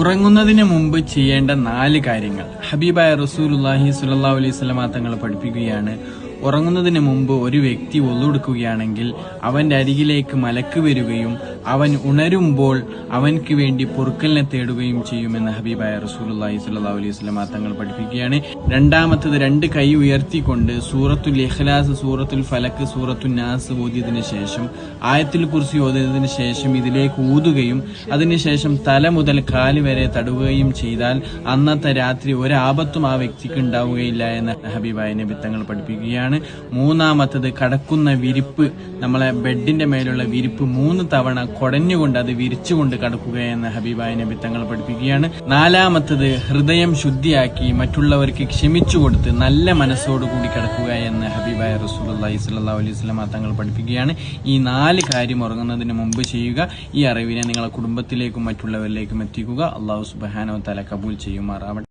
ഉറങ്ങുന്നതിന് മുമ്പ് ചെയ്യേണ്ട നാല് കാര്യങ്ങൾ. ഹബീബായ റസൂലുല്ലാഹി സുല്ലാ അലൈഹി സ്വലമാ തങ്ങൾ പഠിപ്പിക്കുകയാണ്. ഉറങ്ങുന്നതിന് മുമ്പ് ഒരു വ്യക്തി ഒന്നെടുക്കുകയാണെങ്കിൽ അവന്റെ അരികിലേക്ക് മലക്ക് വരികയും അവൻ ഉണരുമ്പോൾ അവൻക്ക് വേണ്ടി പൊറുക്കലിനെ തേടുകയും ചെയ്യുമെന്ന് ഹബീബായ റസൂലി സ്വല്ലല്ലാഹു അലൈഹി വസല്ലമ തങ്ങൾ പഠിപ്പിക്കുകയാണ്. രണ്ടാമത്തത് രണ്ട് കൈ ഉയർത്തിക്കൊണ്ട് സൂറത്തുൽ ഇഖ്ലാസ് സൂറത്തുൽ ഫലക്ക് സൂറത്തുൽ നാസ് ഓതിയതിനു ശേഷം ആയത്തിൽ കുറിച്ച് ഓതിയതിനു ശേഷം ഇതിലേക്ക് ഊതുകയും അതിനുശേഷം തല മുതൽ കാൽ വരെ തടുകയും ചെയ്താൽ അന്നത്തെ രാത്രി ഒരാപത്തും ആ വ്യക്തിക്ക് ഉണ്ടാവുകയില്ല എന്ന് ഹബീബായ നബി തങ്ങൾ പഠിപ്പിക്കുകയാണ്. മൂന്നാമത്തത് കടക്കുന്ന വിരിപ്പ് നമ്മളെ ബെഡിന്റെ മേലുള്ള വിരിപ്പ് മൂന്ന് തവണ കൊടഞ്ഞുകൊണ്ട് അത് വിരിച്ചുകൊണ്ട് കടക്കുക എന്ന് ഹബീബായ നബി തങ്ങൾ പഠിപ്പിക്കുകയാണ്. നാലാമത്തത് ഹൃദയം ശുദ്ധിയാക്കി മറ്റുള്ളവർക്ക് ക്ഷമിച്ചു കൊടുത്ത് നല്ല മനസ്സോടുകൂടി കടക്കുക എന്ന് ഹബീബായ റസൂലി സ്വല്ലാ അലൈഹി തങ്ങൾ പഠിപ്പിക്കുകയാണ്. ഈ നാല് കാര്യം ഉറങ്ങുന്നതിന് മുമ്പ് ചെയ്യുക. ഈ അറിവിനെ നിങ്ങളെ കുടുംബത്തിലേക്കും മറ്റുള്ളവരിലേക്കും എത്തിക്കുക. അള്ളാഹു സുബാനോ തല കബൂൽ ചെയ്യുമാറാവട്ടെ.